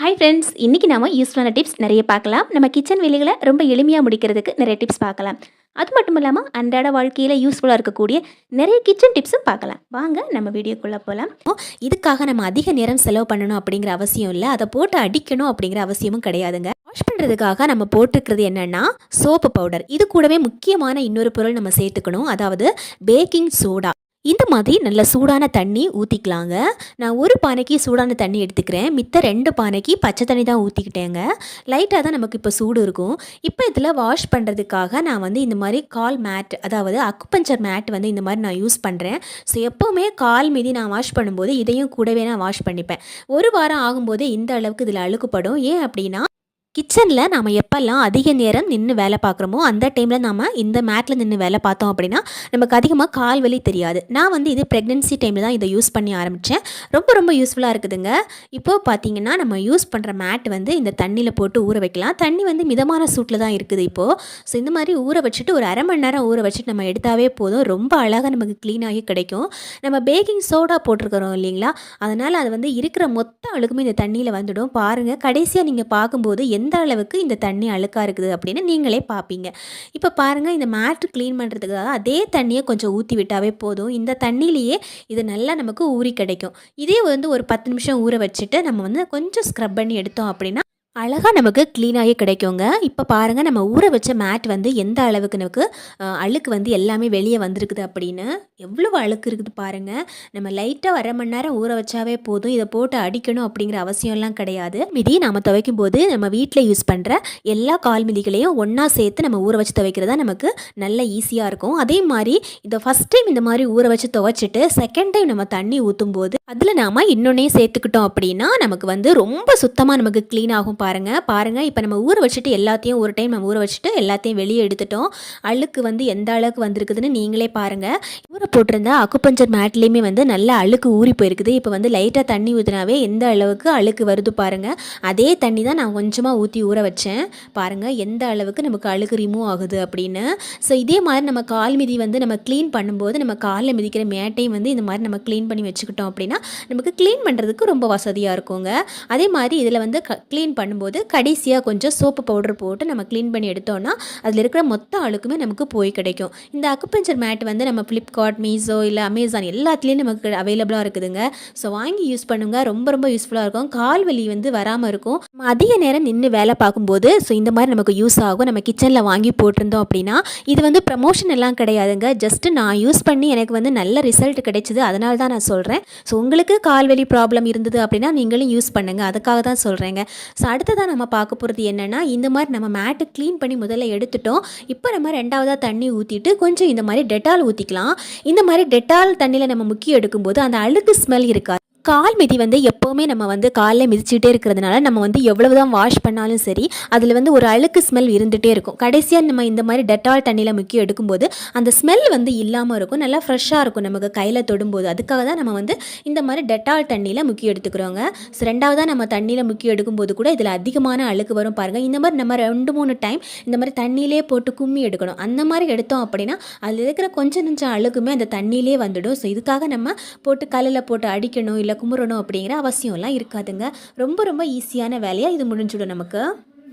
Hi friends இன்றைக்கி நம்ம யூஸ்ஃபுல்லான டிப்ஸ் நிறைய பார்க்கலாம். நம்ம கிச்சன் வேலைகளை ரொம்ப எளிமையாக முடிக்கிறதுக்கு நிறைய டிப்ஸ் பார்க்கலாம். அது மட்டும் இல்லாமல் அன்றாட வாழ்க்கையில் யூஸ்ஃபுல்லாக இருக்கக்கூடிய நிறைய கிச்சன் டிப்ஸும் பார்க்கலாம். வாங்க நம்ம வீடியோக்குள்ளே போகலாம் இதுக்காக நம்ம அதிக நேரம் செலவு பண்ணணும் அப்படிங்கிற அவசியம் இல்லை. அதை போட்டு அடிக்கணும் அப்படிங்கிற அவசியமும் கிடையாதுங்க. வாஷ் பண்ணுறதுக்காக நம்ம போட்டிருக்கிறது என்னென்னா சோப்பு பவுடர் இது கூடவே முக்கியமான இன்னொரு பொருள் நம்ம சேர்த்துக்கணும். அதாவது பேக்கிங் சோடா இந்த மாதிரி நல்ல சூடான தண்ணி ஊற்றிக்கலாங்க நான் ஒரு பானைக்கு சூடான தண்ணி எடுத்துக்கிறேன். மித்த ரெண்டு பானைக்கு பச்சை தண்ணி தான் ஊற்றிக்கிட்டேங்க லைட்டாக தான் நமக்கு இப்போ சூடு இருக்கும். இப்போ இதில் வாஷ் பண்ணுறதுக்காக நான் வந்து இந்த மாதிரி கால் மேட் அதாவது அக்குபஞ்சர் மேட் வந்து இந்த மாதிரி நான் யூஸ் பண்ணுறேன் ஸோ எப்போவுமே கால் மீதி நான் வாஷ் பண்ணும்போது இதையும் கூடவே நான் வாஷ் பண்ணிப்பேன். ஒரு வாரம் ஆகும்போது இந்த அளவுக்கு இதில் அழுக்குப்படும். ஏன் அப்படின்னா கிச்சனில் நாம் எப்போல்லாம் அதிக நேரம் நின்று வேலை பார்க்குறோமோ அந்த டைமில் நாம் இந்த மேட்டில் நின்று வேலை பார்த்தோம் அப்படின்னா நமக்கு அதிகமாக கால் வலி தெரியாது. நான் வந்து இது ப்ரெக்னென்சி டைமில் தான் இதை யூஸ் பண்ணி ஆரம்பித்தேன் ரொம்ப ரொம்ப யூஸ்ஃபுல்லாக இருக்குதுங்க. இப்போது பார்த்தீங்கன்னா நம்ம யூஸ் பண்ணுற மேட் வந்து இந்த தண்ணியில் போட்டு ஊற வைக்கலாம். தண்ணி வந்து மிதமான சூட்டில் தான் இருக்குது இப்போது ஸோ இந்த மாதிரி ஊற வச்சுட்டு ஒரு அரை மணி நேரம் ஊற வச்சுட்டு நம்ம எடுத்தாவே போதும். ரொம்ப அழகாக நமக்கு க்ளீனாகி கிடைக்கும். நம்ம பேக்கிங் சோடா போட்டிருக்கிறோம் இல்லைங்களா? அதனால் அது வந்து இருக்கிற மொத்த அழுக்குமே இந்த தண்ணியில் வந்துடும். பாருங்கள் கடைசியாக நீங்கள் பார்க்கும்போது எந்த அளவுக்கு இந்த தண்ணி அழுக்காக இருக்குது அப்படின்னு நீங்களே பார்ப்பீங்க இப்போ பாருங்கள் இந்த மேட் க்ளீன் பண்ணுறதுக்காக அதே தண்ணியை கொஞ்சம் ஊற்றி விட்டாவே போதும். இந்த தண்ணியிலேயே இது நல்லா நமக்கு ஊறி கிடைக்கும். இதே வந்து ஒரு பத்து நிமிஷம் ஊற வச்சுட்டு நம்ம வந்து கொஞ்சம் ஸ்க்ரப் பண்ணி எடுத்தோம் அப்படின்னா அழகாக நமக்கு க்ளீனாகி கிடைக்குங்க. இப்போ பாருங்கள் நம்ம ஊற வச்ச மேட் வந்து எந்த அளவுக்கு நமக்கு அழுக்கு வந்து எல்லாமே வெளியே வந்திருக்குது அப்படின்னு. எவ்வளோ அழுக்கு இருக்குது பாருங்கள் நம்ம லைட்டாக அரை மணி நேரம் ஊற வச்சாவே போதும். இதை போட்டு அடிக்கணும் அப்படிங்கிற அவசியம்லாம் கிடையாது. மிதி நம்ம துவைக்கும் போது நம்ம வீட்டில் யூஸ் பண்ணுற எல்லா கால் மிதிகளையும் ஒன்றா சேர்த்து நம்ம ஊற வச்சு துவைக்கிறதா நமக்கு நல்ல ஈஸியாக இருக்கும். அதே மாதிரி இதை ஃபஸ்ட் டைம் இந்த மாதிரி ஊற வச்சு துவைச்சிட்டு செகண்ட் டைம் நம்ம தண்ணி ஊற்றும் போது அதில் நாம் இன்னொன்னே சேர்த்துக்கிட்டோம் அப்படின்னா நமக்கு வந்து ரொம்ப சுத்தமாக நமக்கு க்ளீன் ஆகும் பாருங்கள் பாருங்கள் இப்போ நம்ம ஊற வச்சுட்டு எல்லாத்தையும் ஒரு டைம் நம்ம ஊற வச்சுட்டு எல்லாத்தையும் வெளியே எடுத்துட்டோம். அழுக்கு வந்து எந்த அளவுக்கு வந்திருக்குதுன்னு நீங்களே பாருங்கள் ஊற போட்டிருந்த அக்குப்பஞ்சர் மேட்லேயுமே வந்து நல்லா அழுக்கு ஊறி போயிருக்குது. இப்போ வந்து லைட்டாக தண்ணி ஊற்றினாவே எந்த அளவுக்கு அழுக்கு வருது பாருங்கள் அதே தண்ணி தான் நான் கொஞ்சமாக ஊற்றி ஊற வச்சேன். பாருங்கள் எந்த அளவுக்கு நமக்கு அழுக்கு ரிமூவ் ஆகுது அப்படின்னு. ஸோ இதே மாதிரி நம்ம கால் மிதி வந்து நம்ம க்ளீன் பண்ணும்போது நம்ம காலில் மிதிக்கிற மேட்டையும் வந்து இந்த மாதிரி நம்ம க்ளீன் பண்ணி வச்சுக்கிட்டோம் அப்படின்னா நமக்கு க்ளீன் பண்ணுறதுக்கு ரொம்ப வசதியாக இருக்குங்க. அதே மாதிரி இதில் வந்து க க்ளீன் பண்ணும்போது கடைசியாக கொஞ்சம் சோப்பு பவுடர் போட்டு நம்ம க்ளீன் பண்ணி எடுத்தோம்னா அதில் இருக்கிற மொத்த அழுக்குமே நமக்கு போய் கிடைக்கும். இந்த அக்குப்பஞ்சர் மேட் வந்து நம்ம ஃப்ளிப்கார்ட் மீஸோ இல்லை அமேசான் எல்லாத்துலேயும் நமக்கு அவைலபிளாக இருக்குதுங்க. ஸோ வாங்கி யூஸ் பண்ணுங்க. ரொம்ப ரொம்ப யூஸ்ஃபுல்லாக இருக்கும். கால் வலி வந்து வராமல் இருக்கும். அதிக நேரம் நின்று வேலை பார்க்கும்போது ஸோ இந்த மாதிரி நமக்கு யூஸ் ஆகும். நம்ம கிச்சனில் வாங்கி போட்டிருந்தோம் அப்படின்னா இது வந்து ப்ரமோஷன் எல்லாம் கிடையாதுங்க. ஜஸ்ட்டு நான் யூஸ் பண்ணி எனக்கு வந்து நல்ல ரிசல்ட் கிடைச்சிது. அதனால தான் நான் சொல்கிறேன் ஸோ உங்களுக்கு கால்வெளி ப்ராப்ளம் இருந்தது அப்படின்னா நீங்களும் யூஸ் பண்ணுங்கள் அதுக்காக தான் சொல்கிறேங்க ஸோ அடுத்ததாக நம்ம பார்க்க போகிறது என்னென்னா இந்த மாதிரி நம்ம மேட்டு க்ளீன் பண்ணி முதல்ல எடுத்துட்டோம். இப்போ நம்ம ரெண்டாவதாக தண்ணி ஊற்றிட்டு கொஞ்சம் இந்த மாதிரி டெட்டால் ஊற்றிக்கலாம் இந்த மாதிரி டெட்டால் தண்ணியில் நம்ம முக்கிய எடுக்கும்போது அந்த அழுக்கு ஸ்மெல் இருக்காது. கால் மிதி வந்து எப்போவுமே நம்ம வந்து காலில் மிதிச்சுட்டே இருக்கிறதுனால நம்ம வந்து எவ்வளவு தான் வாஷ் பண்ணாலும் சரி அதில் வந்து ஒரு அழுக்கு ஸ்மெல் இருந்துகிட்டே இருக்கும். கடைசியாக நம்ம இந்த மாதிரி டெட்டால் தண்ணியில் முக்கிய எடுக்கும்போது அந்த ஸ்மெல் வந்து இல்லாமல் இருக்கும். நல்லா ஃப்ரெஷ்ஷாக இருக்கும் நமக்கு கையில் தொடும்போது. அதுக்காக தான் நம்ம வந்து இந்த மாதிரி டெட்டால் தண்ணியில் முக்கிய எடுத்துக்கிறோங்க. ஸோ ரெண்டாவதாக நம்ம தண்ணியில் முக்கி எடுக்கும்போது கூட இதில் அதிகமான அழுக்கு வரும் பாருங்கள் இந்த மாதிரி நம்ம ரெண்டு மூணு டைம் இந்த மாதிரி தண்ணியிலே போட்டு கும்மி எடுக்கணும். அந்த மாதிரி எடுத்தோம் அப்படின்னா அதில் இருக்கிற கொஞ்சம் நஞ்சம் அழுக்குமே அந்த தண்ணியிலே வந்துடும். ஸோ இதுக்காக நம்ம போட்டு கல்லில் போட்டு அடிக்கணும் இல்லை குமுறணும் அப்படிங்கிற அவசியம்லாம் இருக்காதுங்க. ரொம்ப ரொம்ப ஈஸியான வேலையாக இது முடிஞ்சிடும் நமக்கு.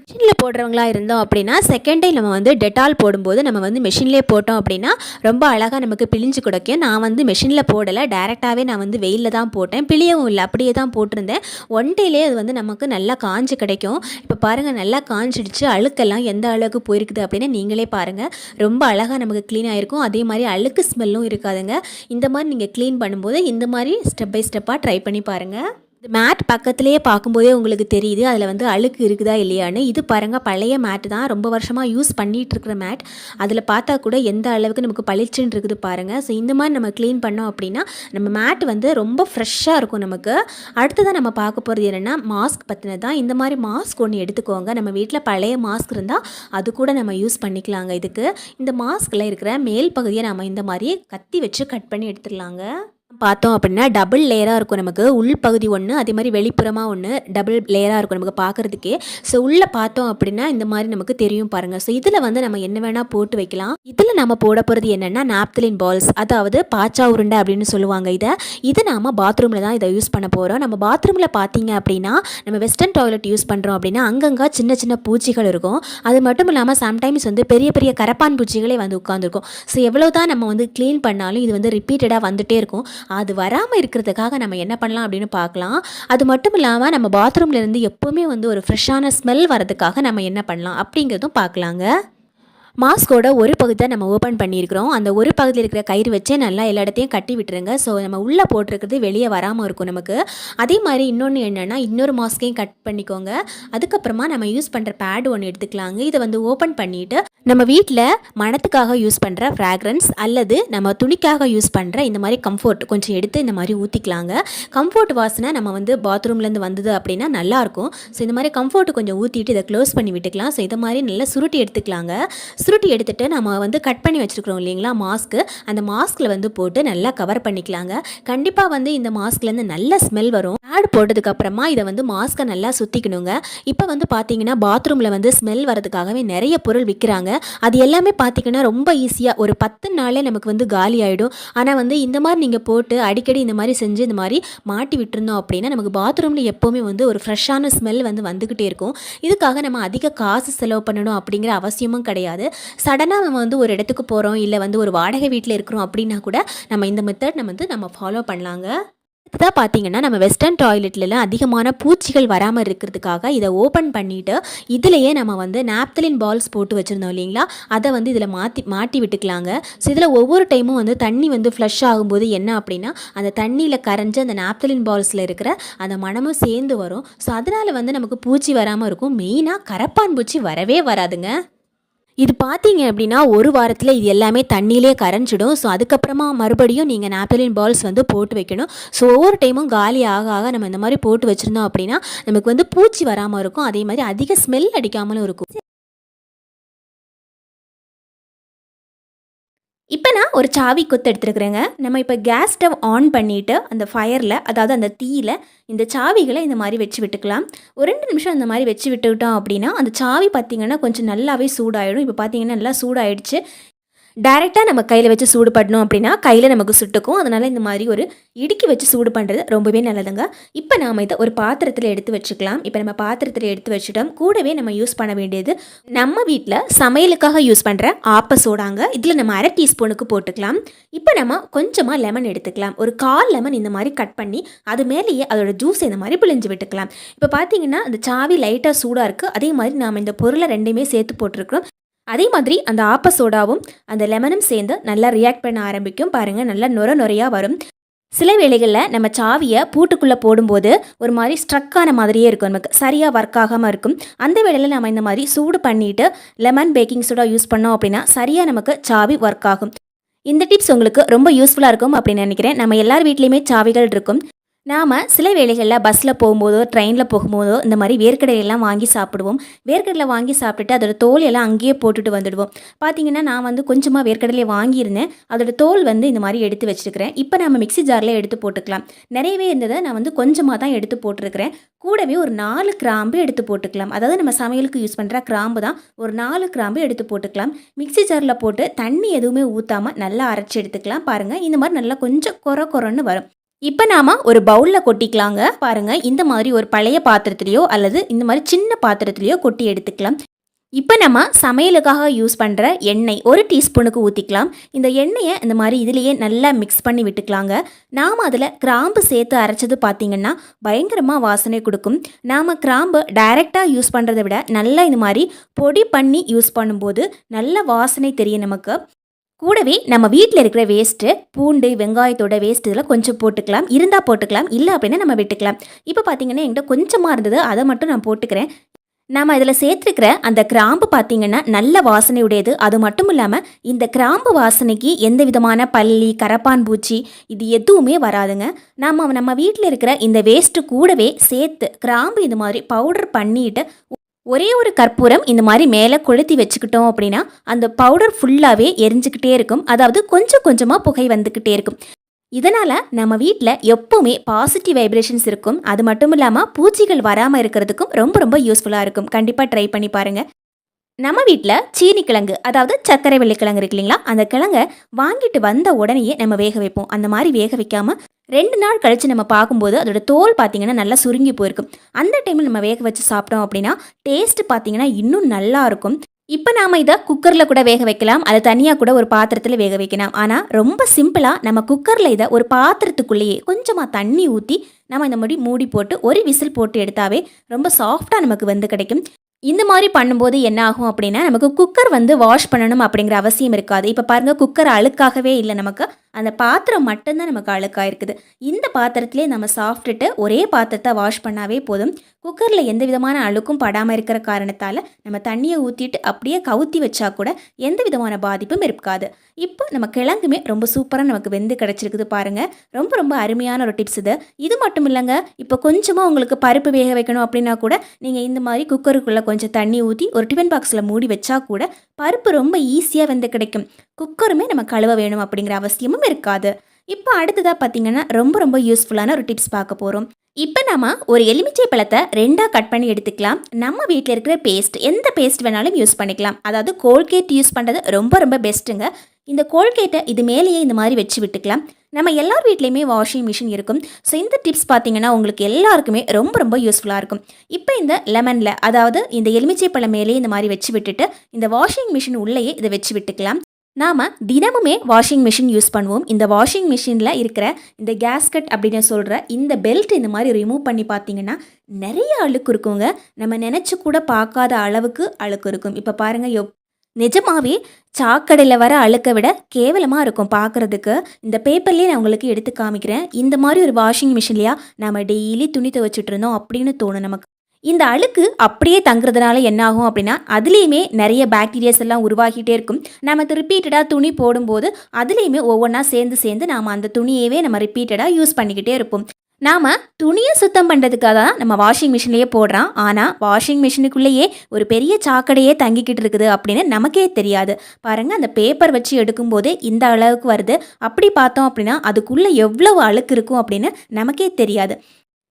மிஷினில் போடுறவங்களா இருந்தோம் அப்படின்னா செகண்ட் டே நம்ம வந்து டெட்டால் போடும்போது நம்ம வந்து மிஷின்லேயே போட்டோம் அப்படின்னா ரொம்ப அழகாக நமக்கு பிழிஞ்சு கிடைக்கும். நான் வந்து மிஷினில் போடலை டேரெக்டாகவே நான் வந்து வெயிலில் தான் போட்டேன். பிழியவும் இல்லை அப்படியே தான் போட்டிருந்தேன். ஒன் டேலே அது வந்து நமக்கு நல்லா காஞ்சு கிடைக்கும். இப்போ பாருங்கள் நல்லா காஞ்சிடுச்சு. அழுக்கெல்லாம் எந்த அளவுக்கு போயிருக்குது அப்படின்னு நீங்களே பாருங்கள் ரொம்ப அழகாக நமக்கு க்ளீன் ஆகிருக்கும் அதே மாதிரி அழுக்கு ஸ்மெல்லும் இருக்காதுங்க. இந்த மாதிரி நீங்கள் க்ளீன் பண்ணும்போது இந்த மாதிரி ஸ்டெப் பை ஸ்டெப்பாக ட்ரை பண்ணி பாருங்கள் இந்த மேட் பக்கத்துலேயே பார்க்கும்போதே உங்களுக்கு தெரியுது அதில் வந்து அழுக்கு இருக்குதா இல்லையான்னு. இது பாருங்கள் பழைய மேட் தான். ரொம்ப வருஷமாக யூஸ் பண்ணிகிட்டு இருக்கிற மேட் அதில் பார்த்தா கூட எந்த அளவுக்கு நமக்கு பளிச்சுன்னு இருக்குது பாருங்கள் ஸோ இந்த மாதிரி நம்ம க்ளீன் பண்ணோம் அப்படின்னா நம்ம மேட் வந்து ரொம்ப ஃப்ரெஷ்ஷாக இருக்கும் நமக்கு. அடுத்ததாக நம்ம பார்க்க போகிறது என்னென்னா மாஸ்க் பற்றினது தான் இந்த மாதிரி மாஸ்க் ஒன்று எடுத்துக்கோங்க. நம்ம வீட்டில் பழைய மாஸ்க் இருந்தால் அது கூட நம்ம யூஸ் பண்ணிக்கலாங்க இதுக்கு. இந்த மாஸ்கில் இருக்கிற மேல் பகுதியை நம்ம இந்த மாதிரி கத்தி வச்சு கட் பண்ணி எடுத்துடலாங்க. பார்த்தோம் அப்படின்னா டபுள் லேயராக இருக்கும் நமக்கு. உள் பகுதி ஒன்று அதே மாதிரி வெளிப்புறமாக ஒன்று டபுள் லேயராக இருக்கும் நமக்கு பார்க்குறதுக்கே. ஸோ உள்ளே பார்த்தோம் அப்படின்னா இந்த மாதிரி நமக்கு தெரியும் பாருங்கள் ஸோ இதில் வந்து நம்ம என்ன வேணால் போட்டு வைக்கலாம். இதில் நம்ம போட போகிறது என்னென்னா நாப்தலின் பால்ஸ் அதாவது பாச்சா உருண்டை அப்படின்னு சொல்லுவாங்க இதை. இது நாம் பாத்ரூமில் தான் இதை யூஸ் பண்ண போகிறோம் நம்ம பாத்ரூமில் பார்த்தீங்க அப்படின்னா நம்ம வெஸ்டர்ன் டாய்லெட் யூஸ் பண்ணுறோம் அப்படின்னா அங்கங்கே சின்ன சின்ன பூச்சிகள் இருக்கும். அது மட்டும் இல்லாமல் சம்டைம்ஸ் வந்து பெரிய பெரிய கரப்பான் பூச்சிகளே வந்து உட்காந்துருக்கும் ஸோ எவ்வளோ தான் நம்ம வந்து க்ளீன் பண்ணாலும் இது வந்து ரிப்பீட்டடாக வந்துகிட்டே இருக்கும். அது வராமல் இருக்கிறதுக்காக நம்ம என்ன பண்ணலாம் அப்படின்னு பார்க்கலாம். அது மட்டும் இல்லாமல் நம்ம பாத்ரூம்லேருந்து எப்போவுமே வந்து ஒரு ஃப்ரெஷ்ஷான ஸ்மெல் வரதுக்காக நம்ம என்ன பண்ணலாம் அப்படிங்கிறதும் பார்க்கலாங்க. மாஸ்கோட ஒரு பகுதி தான் நம்ம ஓப்பன் பண்ணியிருக்கிறோம். அந்த ஒரு பகுதியில் இருக்கிற கயிறு வச்சே நல்லா எல்லா இடத்தையும் கட்டி விட்டுருங்க. ஸோ நம்ம உள்ளே போட்டிருக்கிறது வெளியே வராமல் இருக்கும் நமக்கு. அதே மாதிரி இன்னொன்று என்னென்னா இன்னொரு மாஸ்கையும் கட் பண்ணிக்கோங்க. அதுக்கப்புறமா நம்ம யூஸ் பண்ணுற பேட் ஒன்று எடுத்துக்கலாங்க. இதை வந்து ஓப்பன் பண்ணிவிட்டு நம்ம வீட்டில் மணத்துக்காக யூஸ் பண்ணுற ஃப்ராக்ரன்ஸ் அல்லது நம்ம துணிக்காக யூஸ் பண்ணுற இந்த மாதிரி கம்ஃபோர்ட் கொஞ்சம் எடுத்து இந்த மாதிரி ஊற்றிக்கலாங்க கம்ஃபோர்ட் வாசனை நம்ம வந்து பாத்ரூம்லேருந்து வந்தது அப்படின்னா நல்லாயிருக்கும் ஸோ இந்த மாதிரி கம்ஃபோர்ட் கொஞ்சம் ஊற்றிட்டு இதை க்ளோஸ் பண்ணி விட்டுக்கலாம். ஸோ இதை மாதிரி நல்லா சுருட்டி எடுத்துக்கலாங்க. சுருட்டி எடுத்துட்டு நம்ம வந்து கட் பண்ணி வச்சுருக்கிறோம் இல்லைங்களா மாஸ்க்கு அந்த மாஸ்கில் வந்து போட்டு நல்லா கவர் பண்ணிக்கலாங்க. கண்டிப்பாக வந்து இந்த மாஸ்க்லேருந்து நல்ல ஸ்மெல் வரும். பேட் போட்டதுக்கப்புறமா இதை வந்து மாஸ்க்கை நல்லா சுற்றிக்கணுங்க இப்போ வந்து பார்த்தீங்கன்னா பாத்ரூமில் வந்து ஸ்மெல் வரதுக்காகவே நிறைய பொருள் விற்கிறாங்க அது எல்லாமே பார்த்தீங்கன்னா ரொம்ப ஈஸியாக ஒரு பத்து நாளே நமக்கு வந்து காலி ஆகிடும் ஆனால் வந்து இந்த மாதிரி நீங்கள் போட்டு அடிக்கடி இந்த மாதிரி செஞ்சு இந்த மாதிரி மாட்டி விட்டுருந்தோம் அப்படின்னா நமக்கு பாத்ரூமில் எப்போவுமே வந்து ஒரு ஃப்ரெஷ்ஷான ஸ்மெல் வந்து வந்துக்கிட்டே இருக்கும். இதுக்காக நம்ம அதிக காசு செலவு பண்ணணும் அப்படிங்கிற அவசியமும் கிடையாது. சடனாக நம்ம வந்து ஒரு இடத்துக்கு போகிறோம் இல்லை வந்து ஒரு வாடகை வீட்டில் இருக்கிறோம் அப்படின்னா கூட நம்ம இந்த மெத்தட் நம்ம வந்து நம்ம ஃபாலோ பண்ணலாங்க. இதுதான் பார்த்தீங்கன்னா நம்ம வெஸ்டர்ன் டாய்லெட்லலாம் அதிகமான பூச்சிகள் வராமல் இருக்கிறதுக்காக இதை ஓப்பன் பண்ணிவிட்டு இதுலேயே நம்ம வந்து நாப்தலின் பால்ஸ் போட்டு வச்சுருந்தோம் இல்லைங்களா? அதை வந்து இதில் மாற்றி மாட்டி விட்டுக்கலாங்க. ஸோ இதில் ஒவ்வொரு டைமும் வந்து தண்ணி வந்து ஃப்ளஷ் ஆகும்போது என்ன அப்படின்னா அந்த தண்ணியில் கரைஞ்சு அந்த நாப்தலின் பால்ஸில் இருக்கிற அந்த மணமும் சேர்ந்து வரும். ஸோ அதனால் வந்து நமக்கு பூச்சி வராமல் இருக்கும். மெயினாக கரப்பான் பூச்சி வரவே வராதுங்க. இது பார்த்தீங்க அப்படின்னா ஒரு வாரத்தில் இது எல்லாமே தண்ணியிலே கரைஞ்சிடும். ஸோ அதுக்கப்புறமா மறுபடியும் நீங்கள் நாப்தலின் பால்ஸ் வந்து போட்டு வைக்கணும். ஸோ ஒவ்வொரு டைமும் காலி ஆக ஆக நம்ம இந்த மாதிரி போட்டு வச்சுருந்தோம் அப்படின்னா நமக்கு வந்து பூச்சி வராமல் இருக்கும். அதே மாதிரி அதிக ஸ்மெல் அடிக்காமலும் இருக்கும். ஒரு சாவி கொத்து எடுத்துருக்குறேங்க. நம்ம இப்போ கேஸ் ஸ்டவ் ஆன் பண்ணிவிட்டு அந்த ஃபயரில் அதாவது அந்த தீயில் இந்த சாவிகளை இந்த மாதிரி வச்சு விட்டுக்கலாம். ஒரு ரெண்டு நிமிஷம் இந்த மாதிரி வச்சு விட்டுக்கிட்டோம் அப்படின்னா அந்த சாவி பார்த்திங்கன்னா கொஞ்சம் நல்லாவே சூடாயிடும். இப்போ பார்த்தீங்கன்னா நல்லா சூடாயிடுச்சு. டைரெக்டாக நம்ம கையில் வச்சு சூடு பண்ணணும் அப்படின்னா கையில் நமக்கு சுட்டுக்கும். அதனால் இந்த மாதிரி ஒரு இடுக்கி வச்சு சூடு பண்ணுறது ரொம்பவே நல்லதுங்க. இப்போ நாம் இதை ஒரு பாத்திரத்தில் எடுத்து வச்சுக்கலாம். இப்போ நம்ம பாத்திரத்தில் எடுத்து வச்சுட்டோம். கூடவே நம்ம யூஸ் பண்ண வேண்டியது நம்ம வீட்டில் சமையலுக்காக யூஸ் பண்ணுற ஆப்ப சோடாங்க. இதில் நம்ம அரை டீஸ்பூனுக்கு போட்டுக்கலாம். இப்போ நம்ம கொஞ்சமாக லெமன் எடுத்துக்கலாம். ஒரு கால் லெமன் இந்த மாதிரி கட் பண்ணி அது மேலேயே அதோட ஜூஸ் இந்த மாதிரி பிழிஞ்சு விட்டுக்கலாம். இப்போ பார்த்தீங்கன்னா அந்த சாவி லைட்டாக சூடாக இருக்குது அதே மாதிரி நாம் இந்த பொருளை ரெண்டையுமே சேர்த்து போட்டிருக்கிறோம். அதே மாதிரி அந்த ஆப்ப சோடாவும் அந்த லெமனும் சேர்ந்து நல்லா ரியாக்ட் பண்ண ஆரம்பிக்கும். பாருங்கள் நல்லா நுர நுரையாக வரும். சில வேளைகளில் நம்ம சாவியை பூட்டுக்குள்ளே போடும்போது ஒரு மாதிரி ஸ்ட்ரக் ஆன மாதிரியே இருக்கும். நமக்கு சரியாக ஒர்க் ஆகாமல் இருக்கும். அந்த வேளையில் நம்ம இந்த மாதிரி சூடு பண்ணிவிட்டு லெமன் பேக்கிங் சோடா யூஸ் பண்ணோம் அப்படின்னா சரியாக நமக்கு சாவி ஒர்க் ஆகும். இந்த டிப்ஸ் உங்களுக்கு ரொம்ப யூஸ்ஃபுல்லாக இருக்கும் அப்படின்னு நினைக்கிறேன். நம்ம எல்லார் வீட்லேயுமே சாவிகள் இருக்கும். நாம் சில வேளைகளில் பஸ்ஸில் போகும்போதோ ட்ரெயினில் போகும்போதோ இந்த மாதிரி வேர்க்கடையெல்லாம் வாங்கி சாப்பிடுவோம். வேர்க்கடலை வாங்கி சாப்பிட்டுட்டு அதோட தோல் எல்லாம் அங்கேயே போட்டுட்டு வந்துடுவோம். பார்த்தீங்கன்னா நான் வந்து கொஞ்சமாக வேர்க்கடலையை வாங்கியிருந்தேன். அதோட தோல் வந்து இந்த மாதிரி எடுத்து வச்சுருக்கிறேன். இப்போ நம்ம மிக்ஸி ஜாரில் எடுத்து போட்டுக்கலாம். நிறையவே இருந்ததை நான் வந்து கொஞ்சமாக தான் எடுத்து போட்டிருக்கிறேன். கூடவே ஒரு நாலு கிராம்பு எடுத்து போட்டுக்கலாம். அதாவது நம்ம சமையலுக்கு யூஸ் பண்ணுற கிராம்பு தான். ஒரு நாலு கிராம்பு எடுத்து போட்டுக்கலாம். மிக்ஸி ஜாரில் போட்டு தண்ணி எதுவுமே ஊற்றாமல் நல்லா அரைச்சி எடுத்துக்கலாம். பாருங்கள் இந்த மாதிரி நல்லா கொஞ்சம் கொர கொரன்னு வரும். இப்போ நாம ஒரு பவுலில் கொட்டிக்கலாங்க. பாருங்க இந்த மாதிரி ஒரு பழைய பாத்திரத்துலையோ அல்லது இந்த மாதிரி சின்ன பாத்திரத்துலையோ கொட்டி எடுத்துக்கலாம். இப்போ நம்ம சமையலுக்காக யூஸ் பண்ணுற எண்ணெய் ஒரு டீஸ்பூனுக்கு ஊற்றிக்கலாம் இந்த எண்ணெயை இந்த மாதிரி இதுலேயே நல்லா மிக்ஸ் பண்ணி விட்டுக்கலாங்க. நாம் அதில் கிராம்பு சேர்த்து அரைச்சது பார்த்திங்கன்னா பயங்கரமாக வாசனை கொடுக்கும். நாம் கிராம்பு டைரெக்டாக யூஸ் பண்ணுறதை விட நல்லா இந்த மாதிரி பொடி பண்ணி யூஸ் பண்ணும்போது நல்ல வாசனை தெரியும் நமக்கு. கூடவே நம்ம வீட்டில் இருக்கிற வேஸ்ட்டு பூண்டு வெங்காயத்தோட வேஸ்ட் இதில் கொஞ்சம் போட்டுக்கலாம். இருந்தால் போட்டுக்கலாம் இல்லை அப்படின்னா நம்ம விட்டுக்கலாம். இப்போ பார்த்தீங்கன்னா என்கிட்ட கொஞ்சமாக இருந்தது அதை மட்டும் நான் போட்டுக்கிறேன். நாம் இதில் சேர்த்துருக்கிற அந்த கிராம்பு பார்த்தீங்கன்னா நல்ல வாசனை உடையது அது மட்டும் இல்லாமல் இந்த கிராம்பு வாசனைக்கு எந்த விதமான பள்ளி கரப்பான் பூச்சி இது எதுவுமே வராதுங்க. நாம் நம்ம வீட்டில் இருக்கிற இந்த வேஸ்ட்டு கூடவே சேர்த்து கிராம்பு இது மாதிரி பவுடர் பண்ணிட்டு ஒரே ஒரு கற்பூரம் இந்த மாதிரி மேலே கொளுத்தி வச்சுக்கிட்டோம் அப்படின்னா அந்த பவுடர் ஃபுல்லாகவே எரிஞ்சுக்கிட்டே இருக்கும். அதாவது கொஞ்சம் கொஞ்சமாக புகை வந்துக்கிட்டே இருக்கும். இதனால் நம்ம வீட்டில் எப்போவுமே பாசிட்டிவ் வைப்ரேஷன்ஸ் இருக்கும். அது மட்டும் இல்லாமல் பூச்சிகள் வராமல் இருக்கிறதுக்கும் ரொம்ப ரொம்ப யூஸ்ஃபுல்லாக இருக்கும். கண்டிப்பாக ட்ரை பண்ணி பாருங்கள் நம்ம வீட்டில் சீனி கிழங்கு அதாவது சர்க்கரை வெள்ளிக்கிழங்கு இருக்கு இல்லைங்களா? அந்த கிழங்கை வாங்கிட்டு வந்த உடனேயே நம்ம வேக வைப்போம். அந்த மாதிரி வேக வைக்காமல் ரெண்டு நாள் கழித்து நம்ம பார்க்கும்போது அதோட தோல் பார்த்தீங்கன்னா நல்லா சுருங்கி போயிருக்கும். அந்த டைமில் நம்ம வேக வச்சு சாப்பிட்டோம் அப்படின்னா டேஸ்ட் பார்த்தீங்கன்னா இன்னும் நல்லா இருக்கும். இப்போ நாம் இதை குக்கரில் கூட வேக வைக்கலாம். அது தனியாக கூட ஒரு பாத்திரத்தில் வேக வைக்கலாம். ஆனால் ரொம்ப சிம்பிளாக நம்ம குக்கரில் இதை ஒரு பாத்திரத்துக்குள்ளேயே கொஞ்சமாக தண்ணி ஊற்றி நம்ம இந்த மாதிரி மூடி போட்டு ஒரு விசில் போட்டு எடுத்தாவே ரொம்ப சாஃப்டாக நமக்கு வந்து கிடைக்கும். இந்த மாதிரி பண்ணும்போது என்ன ஆகும் அப்படின்னா நமக்கு குக்கர் வந்து வாஷ் பண்ணணும் அப்படிங்கிற அவசியம் இருக்காது. இப்போ பாருங்கள் குக்கர் அழுக்காகவே இல்லை நமக்கு. அந்த பாத்திரம் மட்டும்தான் நமக்கு அழுக்காக இருக்குது இந்த பாத்திரத்திலே நம்ம சாப்பிட்டுட்டு ஒரே பாத்திரத்தை வாஷ் பண்ணாவே போதும். குக்கரில் எந்த விதமான அழுக்கும் படாமல் இருக்கிற காரணத்தால் நம்ம தண்ணியை ஊற்றிட்டு அப்படியே கவுத்தி வச்சா கூட எந்த விதமான பாதிப்பும் இருக்காது. இப்போ நம்ம கிழங்குமே ரொம்ப சூப்பராக நமக்கு வெந்து கிடச்சிருக்குது பாருங்கள் ரொம்ப ரொம்ப அருமையான ஒரு டிப்ஸ் இது. இது மட்டும் இல்லைங்க இப்போ கொஞ்சமாக உங்களுக்கு பருப்பு வேக வைக்கணும் அப்படின்னா கூட நீங்கள் இந்த மாதிரி குக்கருக்குள்ளே கொஞ்சம் தண்ணி ஊற்றி ஒரு டிஃபன் பாக்ஸில் மூடி வச்சா கூட பருப்பு ரொம்ப ஈஸியாக வந்து கிடைக்கும். குக்கருமே நம்ம கழுவ வேணும் அப்படிங்கிற அவசியமும் இருக்காது. இப்போ அடுத்ததாக பார்த்தீங்கன்னா ரொம்ப ரொம்ப யூஸ்ஃபுல்லான ஒரு டிப்ஸ் பார்க்க போகிறோம் இப்போ நாம ஒரு எலுமிச்சை பழத்தை ரெண்டாக கட் பண்ணி எடுத்துக்கலாம். நம்ம வீட்டில் இருக்கிற பேஸ்ட் எந்த பேஸ்ட் வேணாலும் யூஸ் பண்ணிக்கலாம். அதாவது கோல்கேட் யூஸ் பண்ணுறது ரொம்ப ரொம்ப பெஸ்ட்டுங்க இந்த கோல்கேட்டை இது மேலேயே இந்த மாதிரி வச்சு விட்டுக்கலாம். நம்ம எல்லார் வீட்லேயுமே வாஷிங் மிஷின் இருக்கும். ஸோ இந்த டிப்ஸ் பார்த்தீங்கன்னா உங்களுக்கு எல்லாருக்குமே ரொம்ப ரொம்ப யூஸ்ஃபுல்லாக இருக்கும். இப்போ இந்த லெமனில் அதாவது இந்த எலுமிச்சை பழம் இந்த மாதிரி வச்சு விட்டுட்டு இந்த வாஷிங் மிஷின் உள்ளேயே இதை வச்சு விட்டுக்கலாம். நாம் தினமுமே வாஷிங் மிஷின் யூஸ் பண்ணுவோம். இந்த வாஷிங் மிஷினில் இருக்கிற இந்த கேஸ்கட் அப்படின்னு சொல்கிற இந்த பெல்ட் இந்த மாதிரி ரிமூவ் பண்ணி பார்த்தீங்கன்னா நிறைய அழுக்கு இருக்குங்க. நம்ம நினச்சி கூட பார்க்காத அளவுக்கு அழுக்கு இருக்கும். இப்போ பாருங்கள் எப் நிஜமாவே சாக்கடையில் வர அழுக்க விட கேவலமாக இருக்கும் பார்க்குறதுக்கு இந்த பேப்பர்லேயே நான் உங்களுக்கு எடுத்து காமிக்கிறேன். இந்த மாதிரி ஒரு வாஷிங் மிஷின்லையா நம்ம டெய்லி துணி துவைச்சிட்டு இருந்தோம் அப்படின்னு தோணும் நமக்கு. இந்த அழுக்கு அப்படியே தங்குறதுனால என்ன ஆகும் அப்படின்னா அதுலேயுமே நிறைய பாக்டீரியாஸ் எல்லாம் உருவாகிட்டே இருக்கும். நம்ம ரிப்பீட்டடாக துணி போடும்போது அதுலேயுமே ஒவ்வொன்றா சேர்ந்து சேர்ந்து நாம் அந்த துணியவே நம்ம ரிப்பீட்டடாக யூஸ் பண்ணிக்கிட்டே இருப்போம். நாம் துணியை சுத்தம் பண்ணுறதுக்காக தான் நம்ம வாஷிங் மிஷின்லேயே போடுறோம். ஆனால் வாஷிங் மிஷினுக்குள்ளேயே ஒரு பெரிய சாக்கடையே தங்கிக்கிட்டு இருக்குது அப்படின்னு நமக்கே தெரியாது. பாருங்கள் அந்த பேப்பர் வச்சு எடுக்கும்போது இந்த அளவுக்கு வருது. அப்படி பார்த்தோம் அப்படின்னா அதுக்குள்ளே எவ்வளவு அழுக்கு இருக்கும் அப்படின்னு நமக்கே தெரியாது.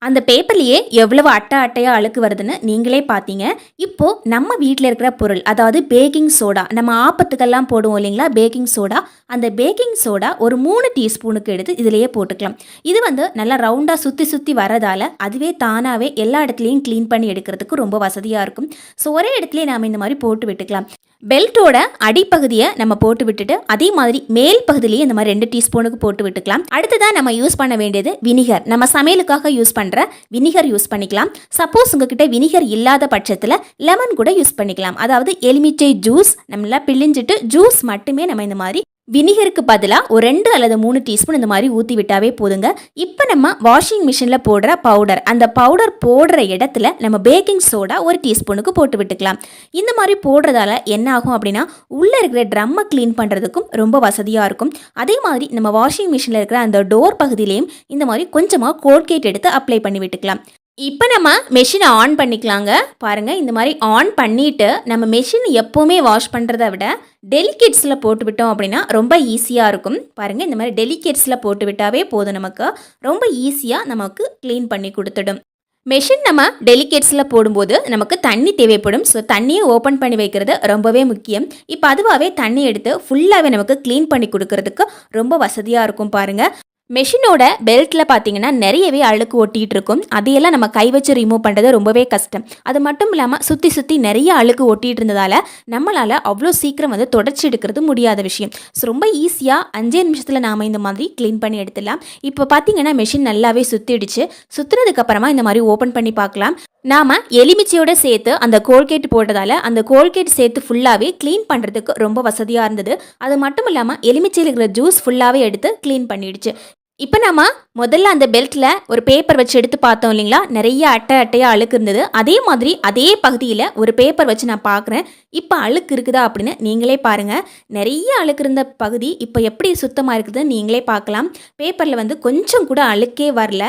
அந்த பேப்பர்லேயே எவ்வளவு அட்டை அட்டையாக அழுக்கு வருதுன்னு நீங்களே பார்த்தீங்க. இப்போது நம்ம வீட்டில் இருக்கிற பொருள் அதாவது பேக்கிங் சோடா நம்ம ஆப்பத்துக்கெல்லாம் போடுவோம் இல்லைங்களா? பேக்கிங் சோடா அந்த பேக்கிங் சோடா ஒரு மூணு டீஸ்பூனுக்கு எடுத்து இதிலேயே போட்டுக்கலாம். இது வந்து நல்லா ரவுண்டாக சுற்றி சுற்றி வரதால் அதுவே தானாகவே எல்லா இடத்துலையும் க்ளீன் பண்ணி எடுக்கிறதுக்கு ரொம்ப வசதியாக இருக்கும். ஸோ ஒரே இடத்துலையே நாம் இந்த மாதிரி போட்டு விட்டுக்கலாம். பெல்ட்டோட அடிப்பகுதியை நம்ம போட்டு விட்டுட்டு அதே மாதிரி மேல் பகுதியிலேயே இந்த மாதிரி ரெண்டு டீஸ்பூனுக்கு போட்டு விட்டுக்கலாம். அடுத்ததாக நம்ம யூஸ் பண்ண வேண்டியது வினிகர். நம்ம சமையலுக்காக யூஸ் பண்ணுற வினிகர் யூஸ் பண்ணிக்கலாம். சப்போஸ் உங்ககிட்ட வினிகர் இல்லாத பட்சத்தில் லெமன் கூட யூஸ் பண்ணிக்கலாம். அதாவது எலுமிச்சை ஜூஸ் நம்மளா பிழிஞ்சிட்டு ஜூஸ் மட்டுமே நம்ம இந்த மாதிரி வினிகருக்கு பதிலாக ஒரு ரெண்டு அல்லது மூணு டீஸ்பூன் இந்த மாதிரி ஊற்றி விட்டாவே போதுங்க. இப்போ நம்ம வாஷிங் மிஷினில் போடுற பவுடர் அந்த பவுடர் போடுற இடத்துல நம்ம பேக்கிங் சோடா ஒரு டீஸ்பூனுக்கு போட்டு விட்டுக்கலாம். இந்த மாதிரி போடுறதால என்ன ஆகும் அப்படின்னா உள்ளே இருக்கிற ட்ரம்மை க்ளீன் பண்ணுறதுக்கும் ரொம்ப வசதியாக இருக்கும். அதே மாதிரி நம்ம வாஷிங் மிஷினில் இருக்கிற அந்த டோர் பகுதியிலையும் இந்த மாதிரி கொஞ்சமாக கோல்கேட் எடுத்து அப்ளை பண்ணி விட்டுக்கலாம். இப்போ நம்ம மெஷினை ஆன் பண்ணிக்கலாங்க. பாருங்கள் இந்த மாதிரி ஆன் பண்ணிவிட்டு நம்ம மெஷின் எப்போவுமே வாஷ் பண்ணுறத விட டெலிகேட்ஸில் போட்டுவிட்டோம் அப்படின்னா ரொம்ப ஈஸியாக இருக்கும். பாருங்கள் இந்த மாதிரி டெலிகேட்ஸில் போட்டு விட்டாவே போதும் நமக்கு. ரொம்ப ஈஸியாக நமக்கு க்ளீன் பண்ணி கொடுத்துடும். மெஷின் நம்ம டெலிகேட்ஸில் போடும்போது நமக்கு தண்ணி தேவைப்படும். ஸோ தண்ணியை ஓப்பன் பண்ணி வைக்கிறது ரொம்பவே முக்கியம். இப்போ அதுவாகவே தண்ணி எடுத்து ஃபுல்லாகவே நமக்கு க்ளீன் பண்ணி கொடுக்கறதுக்கு ரொம்ப வசதியாக இருக்கும் பாருங்கள் மெஷினோட பெல்ட்டில் பார்த்தீங்கன்னா நிறையவே அழுக்கு ஒட்டிகிட்டு இருக்கும் அதையெல்லாம் நம்ம கை வச்சு ரிமூவ் பண்ணுறது ரொம்பவே கஷ்டம். அது மட்டும் இல்லாமல் சுற்றி சுற்றி நிறைய அழுக்கு ஒட்டிகிட்டு இருந்ததால் நம்மளால் அவ்வளோ சீக்கிரம் வந்து தொடச்சி எடுக்கிறது முடியாத விஷயம். ஸோ ரொம்ப ஈஸியாக அஞ்சே நிமிஷத்தில் நாம் இந்த மாதிரி க்ளீன் பண்ணி எடுத்துடலாம். இப்போ பார்த்தீங்கன்னா மெஷின் நல்லாவே சுற்றிடுச்சு சுற்றுனதுக்கப்புறமா இந்த மாதிரி ஓப்பன் பண்ணி பார்க்கலாம் நாம் எலுமிச்சையோட சேர்த்து அந்த கோல்கேட் போட்டதால் அந்த கோல்கேட் சேர்த்து ஃபுல்லாகவே க்ளீன் பண்ணுறதுக்கு ரொம்ப வசதியாக இருந்தது. அது மட்டும் இல்லாமல் எலுமிச்சையில் இருக்கிற ஜூஸ் ஃபுல்லாகவே எடுத்து க்ளீன் பண்ணிடுச்சு. இப்போ நம்ம முதல்ல அந்த பெல்ட்டில் ஒரு பேப்பர் வச்சு எடுத்து பார்த்தோம் இல்லைங்களா? நிறைய அட்டை அட்டையாக அழுக்கு இருந்தது. அதே மாதிரி அதே பகுதியில் ஒரு பேப்பர் வச்சு நான் பார்க்குறேன். இப்போ அழுக்கு இருக்குதா அப்படின்னு நீங்களே பாருங்கள் நிறைய அழுக்கு இருந்த பகுதி இப்போ எப்படி சுத்தமாக இருக்குதுன்னு நீங்களே பார்க்கலாம். பேப்பரில் வந்து கொஞ்சம் கூட அழுக்கே வரல.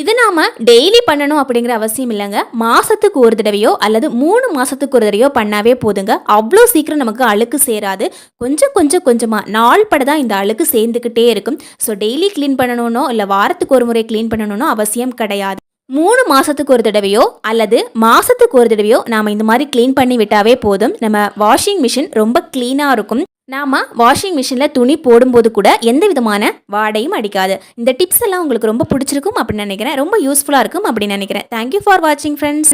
இது நாம் டெய்லி பண்ணணும் அப்படிங்கிற அவசியம் இல்லைங்க. மாதத்துக்கு ஒரு தடவையோ அல்லது மூணு மாதத்துக்கு ஒரு தடவையோ பண்ணாவே போதுங்க. அவ்வளோ சீக்கிரம் நமக்கு அழுக்கு சேராது. கொஞ்சம் கொஞ்சம் கொஞ்சமாக நாள் பட தான் இந்த அழுக்கு சேர்ந்துக்கிட்டே இருக்கும். ஸோ டெய்லி க்ளீன் பண்ணணும்னோ இல்லை வாரத்துக்கு ஒரு முறை க்ளீன் பண்ணணும்னோ அவசியம் கிடையாது. மூணு மாதத்துக்கு ஒரு தடவையோ அல்லது மாதத்துக்கு ஒரு தடவையோ நாம இந்த மாதிரி க்ளீன் பண்ணி விட்டாவே போதும். நம்ம வாஷிங் மிஷின் ரொம்ப க்ளீனாக இருக்கும். நாம வாஷிங் மிஷினில் துணி போடும்போது கூட எந்த விதமான வாடையும் அடிக்காது. இந்த டிப்ஸ் எல்லாம் உங்களுக்கு ரொம்ப பிடிச்சிருக்கும் அப்படின்னு நினைக்கிறேன். ரொம்ப யூஸ்ஃபுல்லாக இருக்கும் அப்படின்னு நினைக்கிறேன். தேங்க்யூ ஃபார் வாட்சிங் ஃப்ரெண்ட்ஸ்